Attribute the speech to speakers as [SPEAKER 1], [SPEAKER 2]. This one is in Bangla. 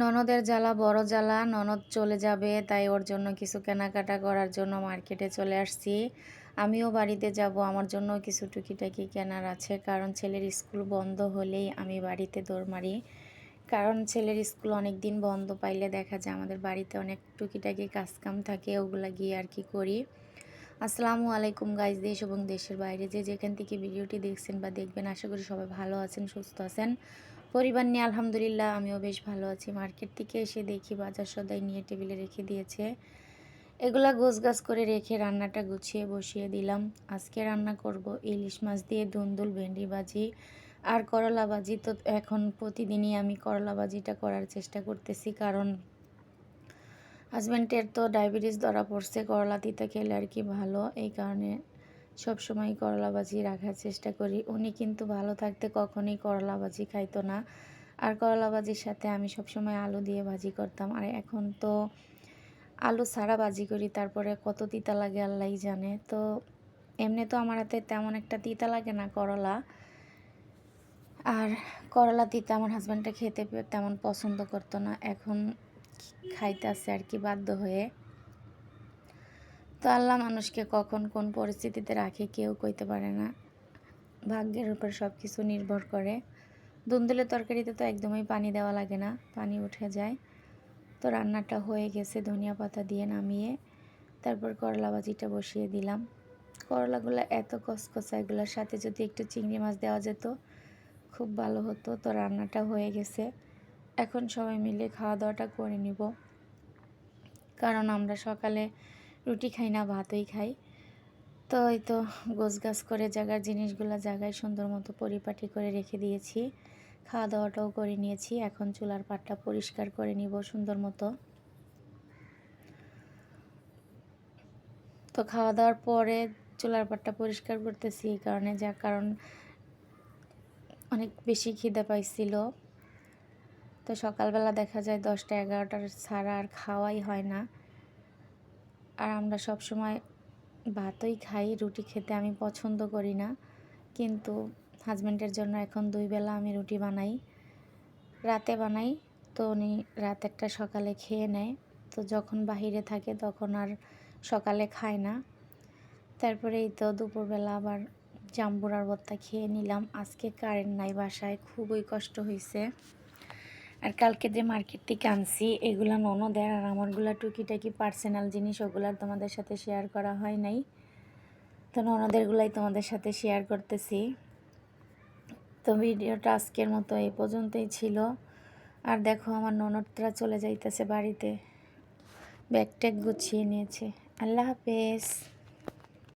[SPEAKER 1] ননদের জ্বালা বড় জ্বালা, ননদ চলে যাবে, তাই ওর জন্য কিছু কেনাকাটা করার জন্য মার্কেটে চলে আসছি। আমিও বাড়িতে যাব, আমার জন্য কিছু টুকিটাকি কেনার আছে, কারণ ছেলের স্কুল বন্ধ হলেই আমি বাড়িতে দৌড় মারি। কারণ ছেলের স্কুল অনেক দিন বন্ধ পাইলে দেখা যায় আমাদের বাড়িতে অনেক টুকিটাকি কাজকাম থাকে, ওগুলা গিয়ে আর কি করি। আসসালামু আলাইকুম গাইজ দেশ এবং দেশের বাইরে যে যেখান থেকে ভিডিওটি দেখছেন বা দেখবেন, আশা করি সবাই ভালো আছেন, সুস্থ আছেন। পরিবার নিয়ে আলহামদুলিল্লাহ আমিও বেশ ভালো আছি। মার্কেট থেকে এসে দেখি বাজার সদাই নিয়ে টেবিলে রেখে দিয়েছে। এগুলা গোছ গাছ করে রেখে রান্নাটা গুছিয়ে বসিয়ে দিলাম। আজকে রান্না করব ইলিশ মাছ দিয়ে দুন্দুল, ভেন্ডি ভাজি আর করলা ভাজি। তো এখন প্রতিদিনই আমি করলা ভাজিটা করার চেষ্টা করতেছি কারণ হাজব্যান্ডের তো ডায়াবেটিস ধরা পড়ছে করলা তিতা খেলে আর কি ভালো। এই কারণে সব সময় করলা ভাজি রাখার চেষ্টা করি। উনি কিন্তু ভালো থাকতে কখনোই করলা ভাজি খাইতো না। আর করলা ভাজির সাথে আমি সব সময় আলু দিয়ে ভাজি করতাম। আর এখন তো আলু ছাড়া ভাজি করি, তারপরে কত তিতা লাগে আল্লাহই জানে। তো এমনি তো আমার হাতে তেমন একটা তিতা লাগে না করলা। আর করলা তিতা আমার হাজব্যান্ডটা খেতে তেমন পছন্দ করতো না। এখন খাইতে আসে আর কি বাধ্য হয়ে। তো আল্লাহ মানুষকে কখন কোন পরিস্থিতিতে রাখে কেউ কইতে পারে না। ভাগ্যের উপর সব কিছু নির্ভর করে। দুন্দুলের তরকারিতে তো একদমই পানি দেওয়া লাগে না, পানি উঠে যায়। তো রান্নাটা হয়ে গেছে, ধনিয়া পাতা দিয়ে নামিয়ে তারপর করলা ভাজিটা বসিয়ে দিলাম। করলাগুলো এত কসকসা এগুলোর সাথে যদি একটু চিংড়ি মাছ দেওয়া যেত, খুব ভালো হতো। তো রান্নাটা হয়ে গেছে। এখন সবাই মিলে খাওয়া দাওয়াটা করে নিব। কারণ আমরা সকালে রুটি খাই না, ভাতই খাই। তো এই তো গোছ গাছ করে জায়গার জিনিসগুলো জায়গায় সুন্দর মতো পরিপাটি করে রেখে দিয়েছি। খাওয়া দাওয়াটাও করে নিয়েছি। এখন চুলার পাটটা পরিষ্কার করে নিব সুন্দর মতো। তো খাওয়া দাওয়ার পরে চুলার পাটটা পরিষ্কার করতেছি এই কারণে, যার কারণ অনেক বেশি খিদে পাইছিল। তো সকালবেলা দেখা যায় দশটা, এগারোটার ছাড়া আর খাওয়াই হয় না। আর আমরা সব সময় ভাতই খাই, রুটি খেতে আমি পছন্দ করি না। কিন্তু হাজব্যান্ডের জন্য এখন দুই বেলা আমি রুটি বানাই, রাতে বানাই। তো উনি রাত একটা সকালে খেয়ে নেয়। তো যখন বাহিরে থাকে তখন আর সকালে খায় না। তারপরে এই তো দুপুরবেলা আবার জাম্বুরার ভর্তা খেয়ে নিলাম। আজকে কারেন্ট নাই বাসায়, খুবই কষ্ট হয়েছে আর কালকে যে মার্কেট থেকে আনছি, এগুলো ননদের আর আমারগুলো টুকিটাকি পার্সোনাল জিনিস, ওগুলো তোমাদের সাথে শেয়ার করা হয় নাই। তো ননদেরগুলাই তোমাদের সাথে শেয়ার করতেছি। তো ভিডিওটা আজকের মতো এই পর্যন্তই ছিল। আর দেখো, আমার ননদরা চলে যাইতেছে বাড়িতে। ব্যাগ ট্যাগ গুছিয়ে নিয়েছে। আল্লাহ হাফেজ।